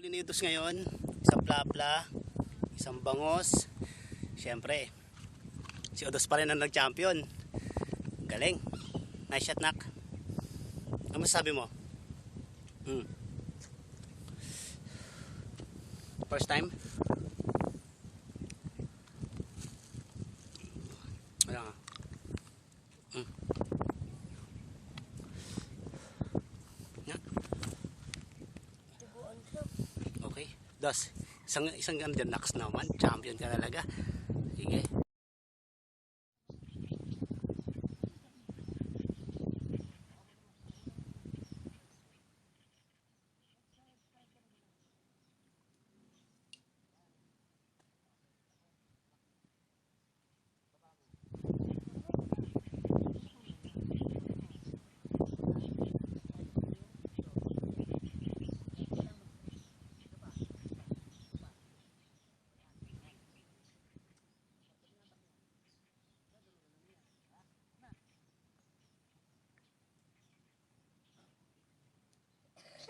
Huli ni Udos ngayon, isang plapla, isang bangos. Siyempre, si Udos pa rin ang nag-champion. Galing. Nice shot, Nak. Ano masasabi mo? Hmm. First time? Wala nga. Hmm. Nga. Das, isang isang ano dyan, Nax naman. Champion ka talaga. Sige.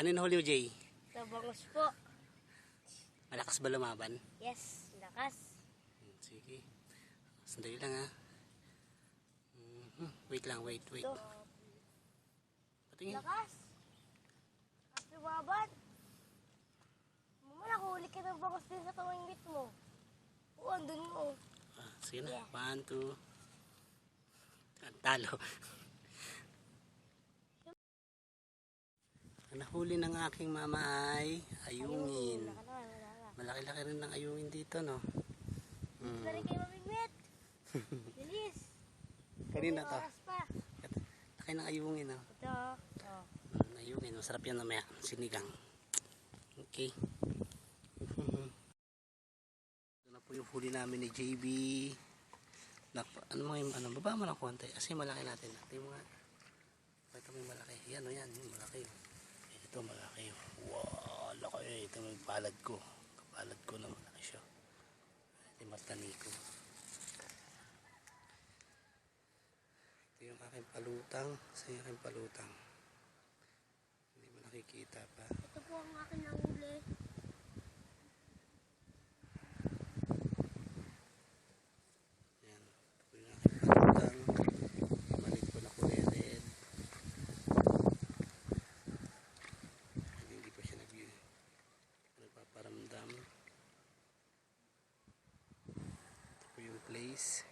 ano nahuli mo, Jay? Tabangos po. Malakas ba lumaban? Yes, lakas. Hmm, Sige. Sandali lang ha. Mhm. Wait lang, wait, wait. Ito. Patingin. Lakas. Happy babat. Mama, nakahuli ka ng bangos din sa tumingit mo. Oo, andun mo. Ah, sige na. Yeah. One, two. Talo. Nahuli ng aking mama ay ayungin. Malaki-laki rin ng ayungin dito, no? Mm. Bilis. Kanina to. Laki ng ayungin, no? Ito. Oh. Mm, ayungin. Masarap yan mamaya. Sinigang. Okay. Ito na po yung huli namin ni JB. Na, ano mga ano, baba mo ng konti. Kasi malaki natin. Ito yung mga, ito may malaki. Yan o yan, yung malaki. Ito malaki. Wow, laki. Ito may palad ko. Kapalad ko na malaki siya. Ito matani ko. Ito yung aking palutang. Sa yung aking palutang. Hindi mo nakikita pa. Ito po ang akin nahuli. Yan. Ito po yung aking palutang. Malit po na kulay red. Hindi, hindi pa siya nag nagpaparamdam. Ito po yung place.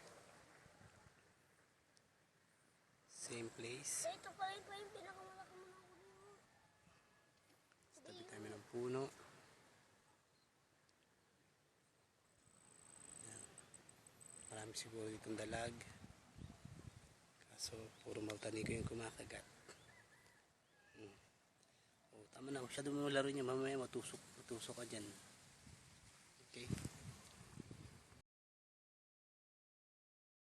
Same place. Ito pa rin pa yung pinakamalaki mo mo. Sa tabi tayo ng puno. Yan. Marami siguro ditong dalag. Kaso puro maltaniko yung kumakagat. Hmm. Oh, tama na, masyado mo laro niya. Mamaya matusok, matusok ka dyan. Okay.